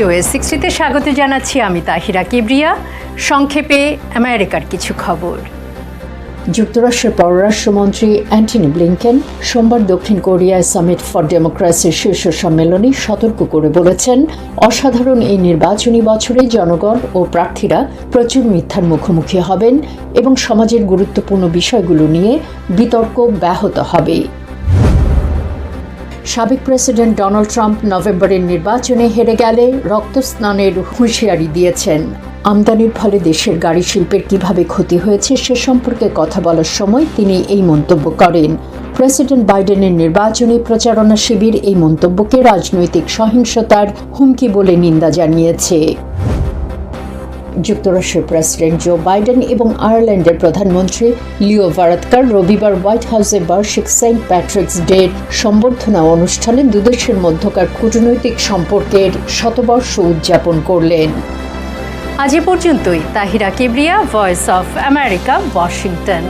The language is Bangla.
ওয়ে সিক্সটিতে স্বাগত জানাচ্ছি আমি তাহিরা কিবরিয়া। সংক্ষেপে আমেরিকার কিছু খবর। যুক্তরাষ্ট্রের পররাষ্ট্রমন্ত্রী অ্যান্টনি ব্লিংকেন সোমবার দক্ষিণ কোরিয়ায় সামিট ফর ডেমোক্রেসির শীর্ষ সম্মেলনে সতর্ক করে বলেছেন, অসাধারণ এই নির্বাচনী বছরে জনগণ ও প্রার্থীরা প্রচুর মিথ্যার মুখোমুখি হবেন এবং সমাজের গুরুত্বপূর্ণ বিষয়গুলো নিয়ে বিতর্ক ব্যাহত হবে। সাবেক প্রেসিডেন্ট ডোনাল্ড ট্রাম্প নভেম্বরের নির্বাচনে হেরে গেলে রক্তস্নানের হুঁশিয়ারি দিয়েছেন। আমদানির ফলে দেশের গাড়ি শিল্পের কীভাবে ক্ষতি হয়েছে সে সম্পর্কে কথা বলার সময় তিনি এই মন্তব্য করেন। প্রেসিডেন্ট বাইডেনের নির্বাচনী প্রচারণা শিবির এই মন্তব্যকে রাজনৈতিক সহিংসতার হুমকি বলে নিন্দা জানিয়েছে। যুক্তরাষ্ট্রের প্রেসিডেন্ট জো বাইডেন এবং আয়ারল্যান্ডের প্রধানমন্ত্রী লিও ভারাতকার রবিবার হোয়াইট হাউসে বার্ষিক সেন্ট প্যাট্রিক্স ডে সম্বর্ধনা অনুষ্ঠানে দুদেশের মধ্যকার কূটনৈতিক সম্পর্কের শতবর্ষ উদযাপন করলেন। আজ এ পর্যন্তই। Tahira Kibria voice of America Washington